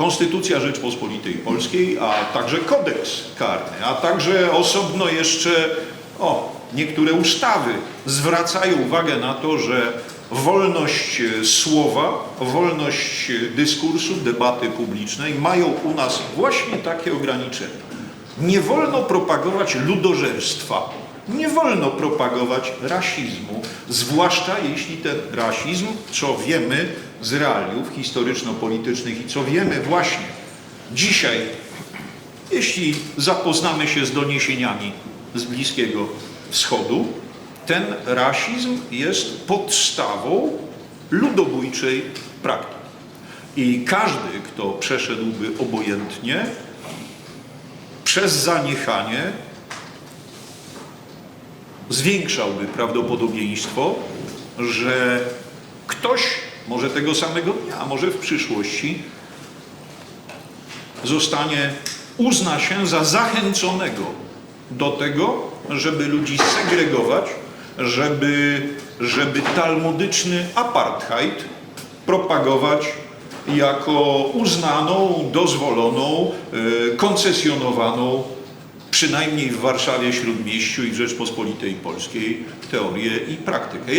Konstytucja Rzeczpospolitej Polskiej, a także kodeks karny, a także osobno jeszcze o, niektóre ustawy zwracają uwagę na to, że wolność słowa, wolność dyskursu, debaty publicznej mają u nas właśnie takie ograniczenia. Nie wolno propagować ludożerstwa, nie wolno propagować rasizmu, zwłaszcza jeśli ten rasizm, co wiemy z realiów historyczno-politycznych i co wiemy właśnie dzisiaj, jeśli zapoznamy się z doniesieniami z Bliskiego Wschodu, ten rasizm jest podstawą ludobójczej praktyki. I każdy, kto przeszedłby obojętnie, przez zaniechanie zwiększałby prawdopodobieństwo, że ktoś może tego samego dnia, a może w przyszłości zostanie, uzna się za zachęconego do tego, żeby ludzi segregować, żeby, żeby talmudyczny apartheid propagować jako uznaną, dozwoloną, e, koncesjonowaną, przynajmniej w Warszawie, Śródmieściu i w Rzeczpospolitej Polskiej, teorię i praktykę.